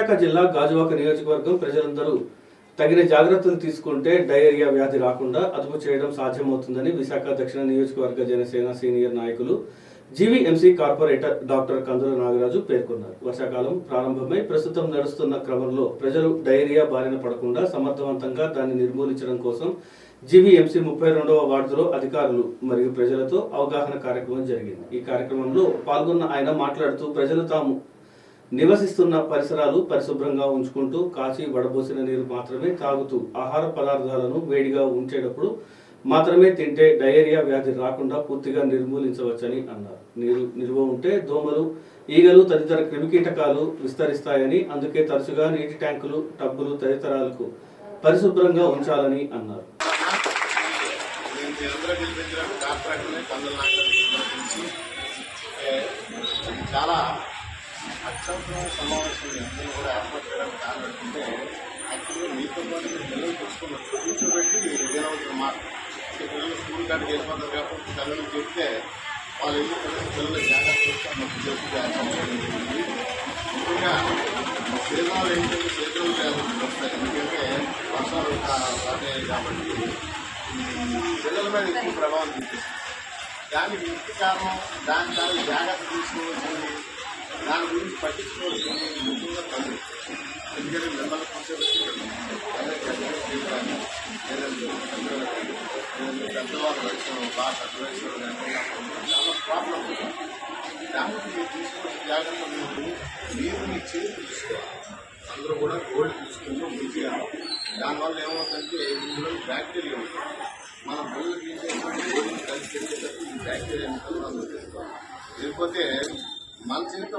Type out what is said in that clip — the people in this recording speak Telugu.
విశాఖ జిల్లా గాజువాక నియోజకవర్గం ప్రజలందరూ తగిన జాగ్రత్తలు తీసుకుంటే డయేరియా వ్యాధి రాకుండా అదుపు చేయడం సాధ్యమవుతుందని విశాఖ దక్షిణ నియోజకవర్గ జనసేన సీనియర్ నాయకులు GVMC corporator doctor Kandula Nagaraju పేర్కొన్నారు. వర్షాకాలం ప్రారంభమై ప్రస్తుతం నడుస్తున్న క్రమంలో ప్రజలు డయేరియా బారిన పడకుండా సమర్థవంతంగా దాన్ని నిర్మూలించడం కోసం జీవీఎంసీ ముప్పై రెండవ వార్డులో అధికారులు మరియు ప్రజలతో అవగాహన కార్యక్రమం జరిగింది. ఈ కార్యక్రమంలో పాల్గొన్న ఆయన మాట్లాడుతూ ప్రజలు తాము నివసిస్తున్న పరిసరాలు పరిశుభ్రంగా ఉంచుకుంటూ కాచి వడబోసిన నీరు మాత్రమే తాగుతూ ఆహార పదార్థాలను వేడిగా ఉంచేటప్పుడు మాత్రమే తింటే డయేరియా వ్యాధి రాకుండా పూర్తిగా నిర్మూలించవచ్చని అన్నారు. నీరు నిల్వ ఉంటే దోమలు ఈగలు తదితర క్రిమికీటకాలు విస్తరిస్తాయని అందుకే తరచుగా నీటి ట్యాంకులు టబ్బులు తదితరాలకు పరిశుభ్రంగా ఉంచాలని అన్నారు. అత్యవసరమైన సమావేశం మీ అందరూ కూడా ఏర్పాటు చేయడానికి కారణం ఏంటంటే యాక్చువల్గా మీతో పాటు మీరు పిల్లలు తెచ్చుకున్నట్టు కూర్చోబెట్టి మీరు వినవలసిన మాట అంటే పిల్లలు స్కూల్ కాడికి వెళ్ళిపోతారు కాబట్టి తల్లిని చెప్తే వాళ్ళు వెళ్ళి పిల్లలు పిల్లలు జాగ్రత్త చూస్తే మాకు చెప్పి ఏర్పాటు చేయడం జరిగింది ముఖ్యంగా సీజనల్ ఏంటంటే సీజనల్ వ్యాధులు వస్తాయి ఎందుకంటే వర్షాలు పడ్డాయి కాబట్టి పిల్లల మీద ఎక్కువ ప్రభావం చూపిస్తుంది దానికి ముఖ్య కారణం దాని దాని జాగ్రత్త తీసుకోవాల్సింది దాని గురించి పట్టించుకోవాల్సింది ముఖ్యంగా తల్లి. ఎందుకంటే మిమ్మల్ని కూర్చోబెట్టి అదే పెద్దలు చేయడానికి లేదంటే పెద్దవాళ్ళు వచ్చాము చాలా ప్రాబ్లం దానికి మీరు తీసుకున్న జాగ్రత్త మీరు మీరు మీ చేతి తీసుకోవాలి. అందరూ కూడా గోల్డ్ తీసుకుంటూ బిజీగా దానివల్ల ఏమవుతుందంటే ఇందులో బ్యాక్టీరియా ఉంటుంది. మన పిల్లలకి తీసేటువంటి చేస్తామంటే గోల్డ్ కలిసి వెళ్ళేటప్పుడు ఈ బ్యాక్టీరియా అంతా మనం తీసుకోవాలి. లేకపోతే మన చేతితో